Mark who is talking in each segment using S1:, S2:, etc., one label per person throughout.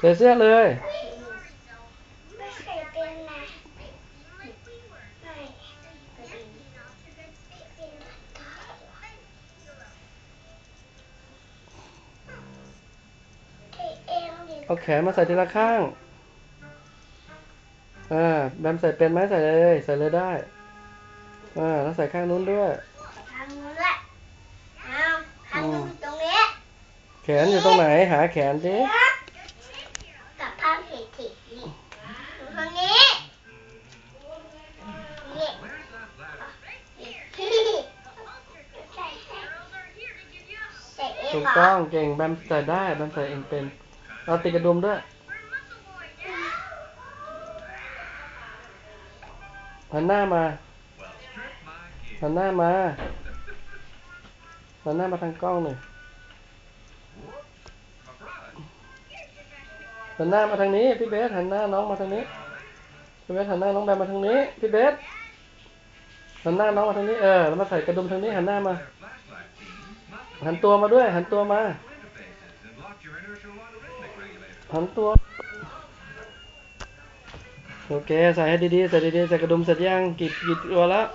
S1: ใส่เสื้อเลย
S2: ไม่ใส่เป็นนะไม่เป็นตาเทเองดิ
S1: เอาแขนมาใส่ทีละข้างอ่าแบมใส่เป็นไหมใส่เลย ใส่เลยได้อ่าแล้วใส่ข้างนู้นด้วย
S2: ทางนู้นแหละเอาทางนู้นตรงนี้
S1: แขนอยู่ตรงไหน หาแขนสิ ถูกต้
S2: อ
S1: งเก่งแบมใส่ได้แบมใส่เองเป็นเอาติดกระดุมด้วยหันหน้ามาหันหน้ามาหันหน้ามาทางกล้องหน่อยหันหน้ามาทางนี้พี่เบสหันหน้าน้องมาทางนี้พี่เบสหันหน้าน้องแบมมาทางนี้พี่เบสหันหน้าน้องมาทางนี้เออแล้วมาใส่กระดุมทางนี้หันหน้ามา หันตัวมาด้วย หันตัวมาหันตัว โอเค ใส่ให้ดีๆ ใส่ดีๆ ใส่กระดุมเสร็จยังกี่กี่ตัวแล้ว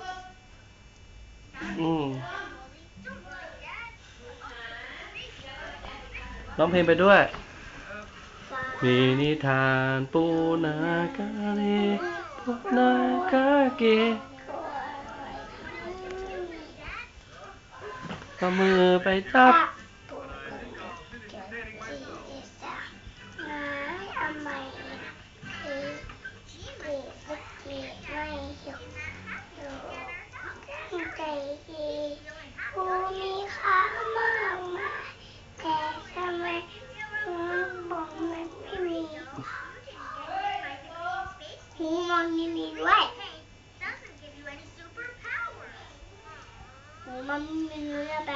S1: อืมร้องเพลงไปด้วย มีนิทานปูนากาลีปูนากาเก ก็มือไปจับ
S2: หูมันไม่มีด้วยแบ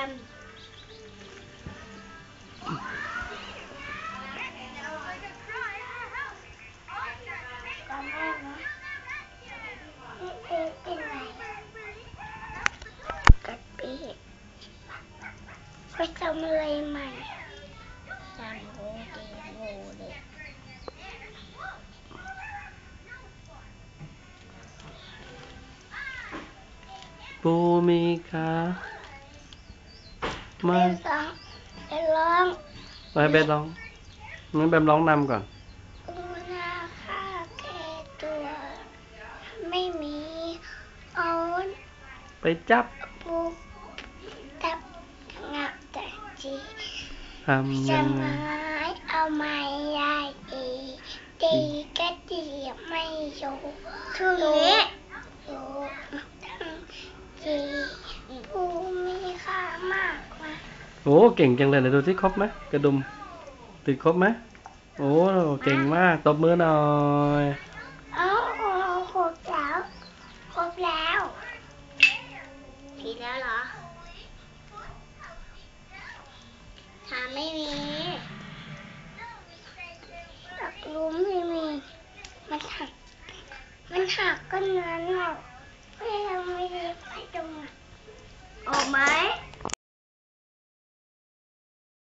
S2: ปูมี
S1: ขามา
S2: เป็นร้องเป็นร้อง
S1: ไปเบสร้องงั้นแบมร้องนำก่อน
S2: อูนาค่าแก่ตัว ไม่มีเอา
S1: ไปจับ
S2: ปูตับงับแต่จี
S1: ทำ
S2: จะ
S1: ยังไง
S2: ไม้เอาไม้ได้อีตีก็ตีไม่อยู่ทุนี้อยู่ทั้งจีผู้มีค่ามากมาย
S1: โอ้เก่งจังเลยเดี๋ยวดูที่ครบไหมกระดุมติดครบไหมโอ้เก่งมากตบมือหน่อย
S2: เอ้าครบแล้วครบแล้วผิดแล้วเหรอหาไม่มีตักรู้ไม่มีมันหักมันหักก็นั้นหรอกไม่ยังไม่ได้ไปตรงออกไหม